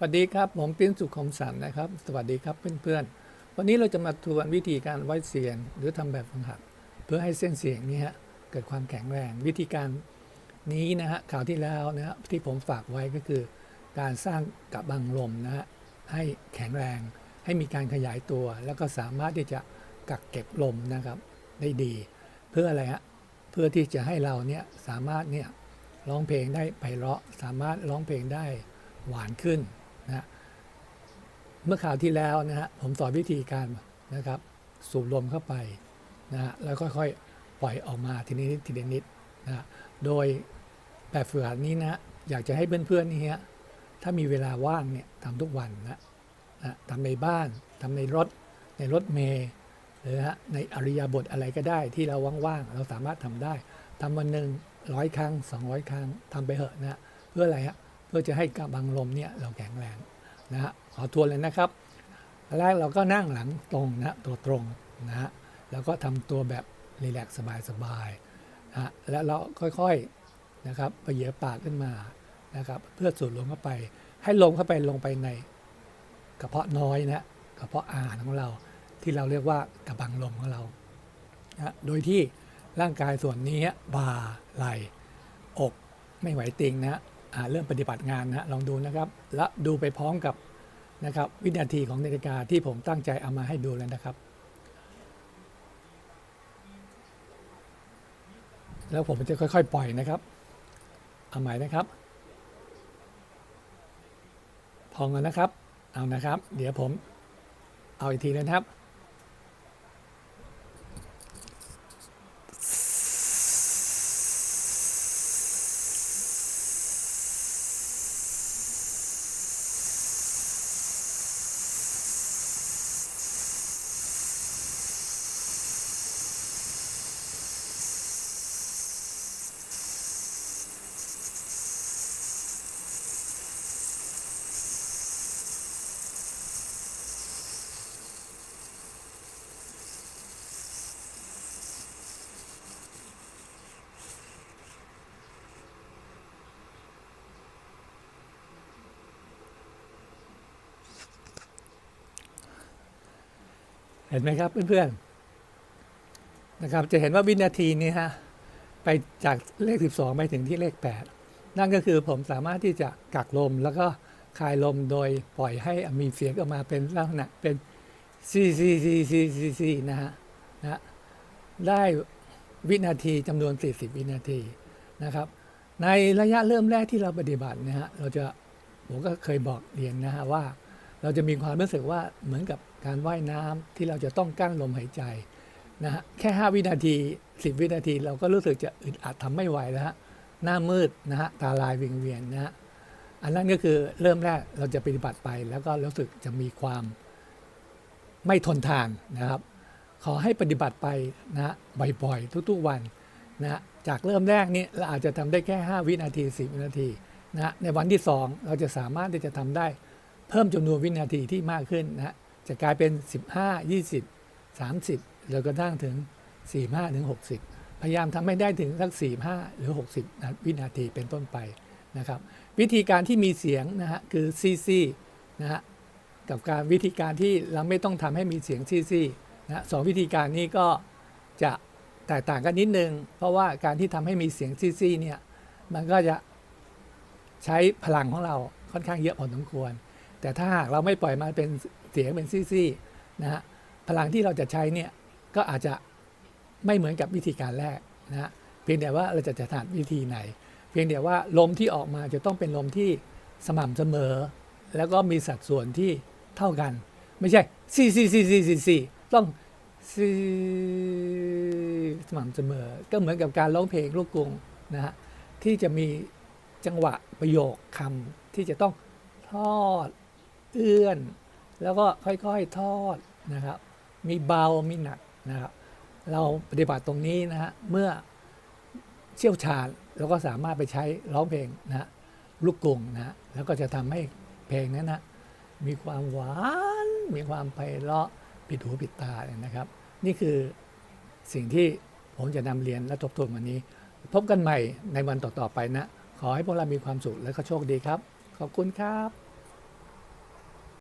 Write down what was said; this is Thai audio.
สวัสดีครับผมปิ้นสุขคมสันนะครับ สวัสดีครับเพื่อนๆ วันนี้เราจะมาทวนวิธีการไว้เสียงหรือทำแบบฝึกหัด เพื่อให้เส้นเสียงนี้ฮะเกิดความแข็งแรง วิธีการนี้นะฮะข่าวที่แล้วนะฮะที่ผมฝากไว้ก็คือ การสร้างกระบังลมนะฮะให้แข็งแรง ให้มีการขยายตัว แล้วก็สามารถที่จะกักเก็บลมนะครับได้ดี เพื่ออะไรฮะเพื่อที่จะให้เราเนี่ยสามารถเนี่ยร้องเพลงได้ไพเราะสามารถร้องเพลงได้หวานขึ้น นะเมื่อข่าวที่แล้วนะฮะผมสอนวิธีการนะครับสูบลมเข้าไปนะฮะแล้วค่อยๆปล่อยออกมาทีนิดทีละนิดนะฮะโดยแบบฝึกหัดนี้นะฮะอยากจะให้เพื่อนๆนี่ฮะถ้ามีเวลาว่างเนี่ยทำทุกวันนะนะทำในบ้านทำในรถ ในรถเมล์หรือฮะในอริยาบทอะไรก็ได้ที่เราว่างๆเราสามารถทำได้ทำวันหนึ่งร้อยครั้ง 200 ครั้งทำไปเหอะนะฮะเพื่ออะไรฮะเพื่อจะให้กระบังลมเนี่ยเราแข็งแรงนะฮะขอทวนเลยนะครับแรกเราก็นั่งหลังตรงนะตัวตรงนะฮะแล้วก็ทำตัวแบบรีแลกซ์สบายๆนะฮะแล้วเราค่อยๆนะครับไปเหยียบปากขึ้นมานะครับเพื่อสูดลมเข้าไป ให้ลมเข้าไปลงไปในกระเพาะน้อยนะกระเพาะอาหารของเราที่เราเรียกว่ากระบังลมของเรานะโดยที่ร่างกายส่วนนี้บ่าไหล่อกไม่ไหวติงนะ เริ่มปฏิบัติงานนะลองดูนะครับ และดูไปพร้อมกับนะครับวินาทีของนาฬิกาที่ผมตั้งใจเอามาให้ดูแล้วนะครับ แล้วผมจะค่อยๆ ปล่อยนะครับเอาใหม่นะครับ พองกันนะครับ เอานะครับ เดี๋ยวผมเอาอีกทีเลยนะครับ เห็นไหมครับเพื่อนๆนะครับ จะเห็นว่าวินาทีนี้ฮะไปจากเลข 12 ไปถึงที่เลข 8 นั่นก็คือผมสามารถที่จะกักลมแล้วก็คายลมโดยปล่อยให้มีเสียงออกมาเป็นลักษณะเป็นซีซีซีซีซีซีนะฮะนะฮะได้วินาทีจำนวน 40 วินาทีนะครับ ในระยะเริ่มแรกที่เราปฏิบัตินะฮะเราจะผมก็เคยบอกเรียนนะฮะว่า เราจะมีความรู้สึกว่าเหมือนกับ การว่ายน้ำที่เราจะต้องกั้นลมหายใจนะฮะแค่ 5 วินาที 10 วินาที เราก็รู้สึกจะอึดอัดทำไม่ไหวแล้วฮะหน้ามืดนะฮะตาลายวิงเวียนนะฮะอันนั้นก็คือเริ่มแรกเราจะปฏิบัติไปแล้วก็รู้สึกจะมีความไม่ทนทานนะครับ ขอให้ปฏิบัติไปนะฮะบ่อยๆทุกๆวันนะฮะจากเริ่มแรกนี้เราอาจจะทำได้แค่ 5 วินาที 10 วินาทีนะฮะในวันที่ 2 เราจะสามารถที่จะทำได้เพิ่มจำนวนวินาทีที่มากขึ้นนะฮะ จะกลายเป็น 15 20 30 แล้วก็ทั่งถึง 45ถึง60 พยายามทำให้ได้ถึงสัก 45 หรือ 60นะวินาทีเป็นต้นไปนะครับวิธีการที่มีเสียงนะฮะคือซีซีนะฮะกับการวิธีการที่เราไม่ต้องทำให้มีเสียงซีซีนะสองวิธีการนี้ก็จะแตกต่างกันนิดนึง เพราะว่าการที่ทำให้มีเสียงซีซีเนี่ยมันก็จะใช้พลังของเราค่อนข้างเยอะพอสมควร แต่ถ้าหากเราไม่ปล่อยมาเป็น เสียงเป็นซี่ๆนะฮะพลังที่เราจะใช้เนี่ยก็อาจจะไม่เหมือนกับวิธีการแรกนะฮะเพียงแต่ว่าเราจะจะถนัดวิธีไหน เพียงแต่ว่าลมที่ออกมาจะต้องเป็นลมที่สม่ำเสมอ แล้วก็มีสัดส่วนที่เท่ากัน ไม่ใช่ซี่ซี่ซี่ซี่ซี่ซี่ต้องซี่สม่ำเสมอ ก็เหมือนกับการร้องเพลงลูกกรุงนะฮะที่จะมีจังหวะประโยคคำที่จะต้องทอดเอื้อน แล้วก็ค่อยๆทอดนะครับ มีเบา มีหนักนะครับ เราปฏิบัติตรงนี้นะฮะ เมื่อเชี่ยวชาญเราก็สามารถไปใช้ร้องเพลงนะลูกกรุงนะแล้วก็จะทำให้เพลงนั้นนะมีความหวาน มีความไพเราะปิดหูปิดตาเนี่ยนะครับ นี่คือสิ่งที่ผมจะนำเรียนและทบทวนวันนี้ พบกันใหม่ในวันต่อๆไปนะ ขอให้พวกเรามีความสุขและก็โชคดีครับ ขอบคุณครับ